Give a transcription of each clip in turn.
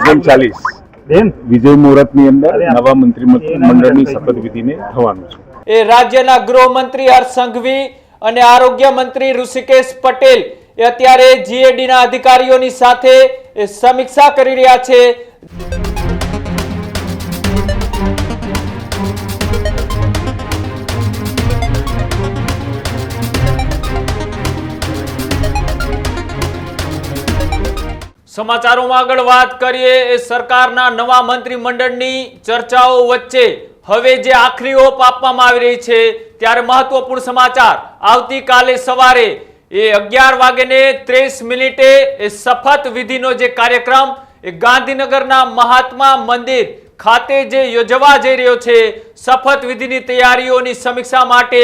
Agent ચાલીસ બેન. વિજય મુહૂર્તની અંદર નવા મંત્રીમંડળની શપથવિધિને થવાનું છે. એ રાજ્યના ગૃહમંત્રી હર્ષ સંઘવી અને આરોગ્ય મંત્રી ઋષિકેશ પટેલ એ અત્યારે જીએડીના અધિકારીઓની સાથે સમીક્ષા કરી રહ્યા છે. સમાચારોમાં આગળ વાત કરીએ, એ સરકારના નવા મંત્રીમંડળની ચર્ચાઓ વચ્ચે હવે જે આખરી ઓપ આપવામાં આવી રહી છે, ત્યારે મહત્વપૂર્ણ સમાચાર. આવતીકાલે સવારે એ અગિયાર વાગ્યે ત્રીસ મિનિટે એ શપથ વિધિનો જે કાર્યક્રમ, એ ગાંધીનગરના મહાત્મા મંદિર ખાતે જે યોજવા જઈ રહ્યો છે, શપથ વિધિની તૈયારીઓની સમીક્ષા માટે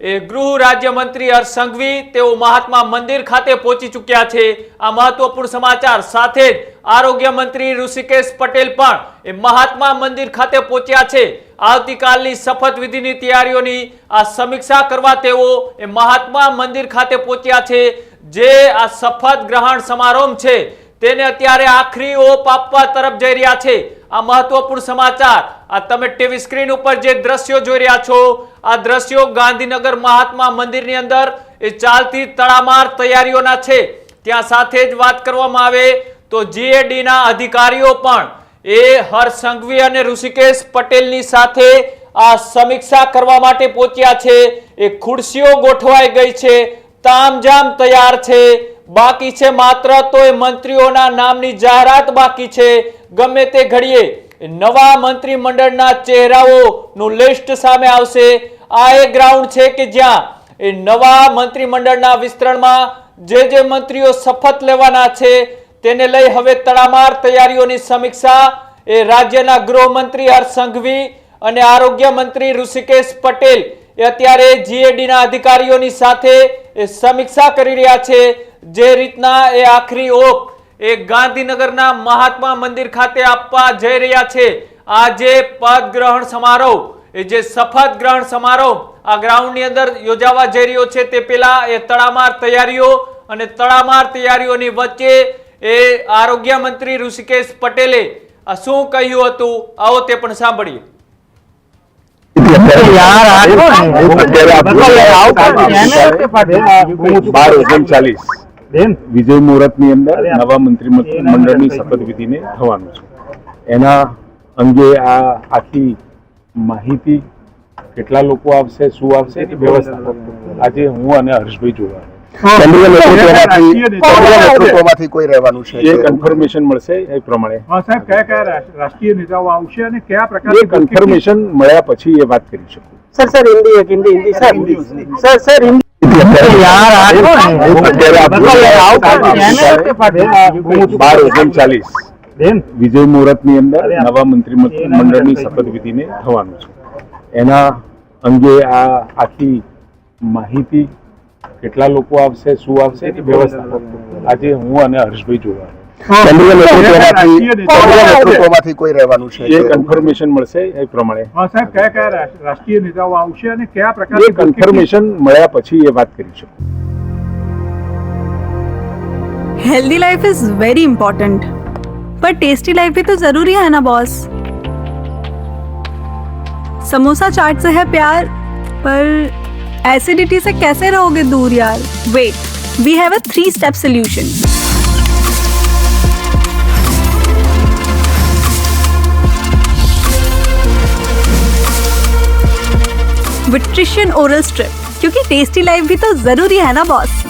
એ ગૃહ રાજ્યમંત્રી હર્ષ સંઘવી તેઓ મહાત્મા મંદિર ખાતે પહોંચી ચૂક્યા છે. આ મહત્વપૂર્ણ સમાચાર સાથે જ આરોગ્ય મંત્રી ઋષિકેશ પટેલ પણ એ મહાત્મા મંદિર ખાતે પહોંચ્યા છે. આવતીકાલની શપથ વિધિની તૈયારીઓની આ સમીક્ષા કરવા તેઓ એ મહાત્મા મંદિર ખાતે પહોંચ્યા છે. જે આ શપથ ગ્રહણ સમારોહ છે, તેને અત્યારે આખરી ઓપ આપવા તરફ જઈ રહ્યા છે. આ મહત્વપૂર્ણ સમાચાર આ તમે ટીવી સ્ક્રીન ઉપર જે દ્રશ્યો જોઈ રહ્યા છો, આ દ્રશ્યો ગાંધીનગર મહાત્મા મંદિરની અંદર એ ચાલતી તડામાર તૈયારીઓના છે. ત્યાં સાથે જ વાત કરવામાં આવે તો જીએડીના અધિકારીઓ પણ એ હર્ષ સંઘવી અને ઋષિકેશ પટેલની સાથે આ સમીક્ષા કરવા માટે પહોંચ્યા છે. એ ખુરશીઓ ગોઠવાઈ ગઈ છે. તામજામ તૈયાર છે. બાકી છે માત્ર તો એ મંત્રીઓના નામની જાહેરાત બાકી છે. ગમે તે ઘડીએ નવા મંત્રીમંડળના ચહેરાઓનું લિસ્ટ સામે આવશે. આ એ ગ્રાઉન્ડ છે કે જ્યાં એ નવા મંત્રીમંડળના વિસ્તરણમાં જે જે મંત્રીઓ શપથ લેવાના છે તેને લઈ હવે તડામાર તૈયારીઓની સમીક્ષા. એ રાજ્યના ગૃહમંત્રી હર્ષ સંઘવી અને આરોગ્ય મંત્રી ઋષિકેશ પટેલ એ અત્યારે જીએડીના અધિકારીઓની સાથે એ સમીક્ષા કરી રહ્યા છે. જે રીતના એ આખરી ઓપ એ ગાંધીનગરના મહાત્મા મંદિર ખાતે આપવા જઈ રહ્યા છે. આ જે પદ ગ્રહણ સમારોહ એ જે શપથ ગ્રહણ સમારોહ આ ગ્રાઉન્ડની અંદર યોજાવા જઈ રહ્યો છે તે પેલા એ તડામાર તૈયારીઓ અને તડામાર તૈયારીઓની વચ્ચે એ આરોગ્ય મંત્રી ઋષિકેશ પટેલે શું કહ્યું હતું? આવો તે પણ સાંભળીએ. યાર બેન વિજય મુહૂર્તની અંદર નવા મંત્રી મંડળની શપથવિધિને થવાનું છે. એના અંગે આ આખી માહિતી કેટલા લોકો આવશે શું આવશે એની વ્યવસ્થા. આજે હું અને હર્ષભાઈ જોવા કન્ફર્મેશન મળ્યા પછી એ વાત કરી શકું. Sir sir Hindi sir sir sir Hindi બાર વિજય મુહૂર્તની અંદર નવા મંત્રીમંડળની શપથવિધિને થવાનું છે એના અંગે આ આખી માહિતી કેટલા લોકો આવશે શું આવશે એની વ્યવસ્થા આજે હું અને હર્ષભાઈ જોવા કેન્દ્રીય નેતૃત્વમાંથી કેન્દ્રીય નેતૃત્વમાંથી કોઈ રહેવાનું છે એ કન્ફર્મેશન મળશે એ પ્રમાણે હા સાહેબ કયા કયા રાષ્ટ્ર- રાષ્ટ્રીય નેતાઓ આવશે અને કયા એ પ્રકારની કન્ફર્મેશન મળ્યા પછી એ વાત કરી શકું healthy life is very important पर टेस्टी लाइफ भी तो जरूरी है ना बॉस समोसा चाट से है प्यार पर एसिडिटी से कैसे रहोगे दूर यार wait we have a three step solution विट्रिशियन oral strip क्योंकि टेस्टी लाइफ भी तो जरूरी है ना बॉस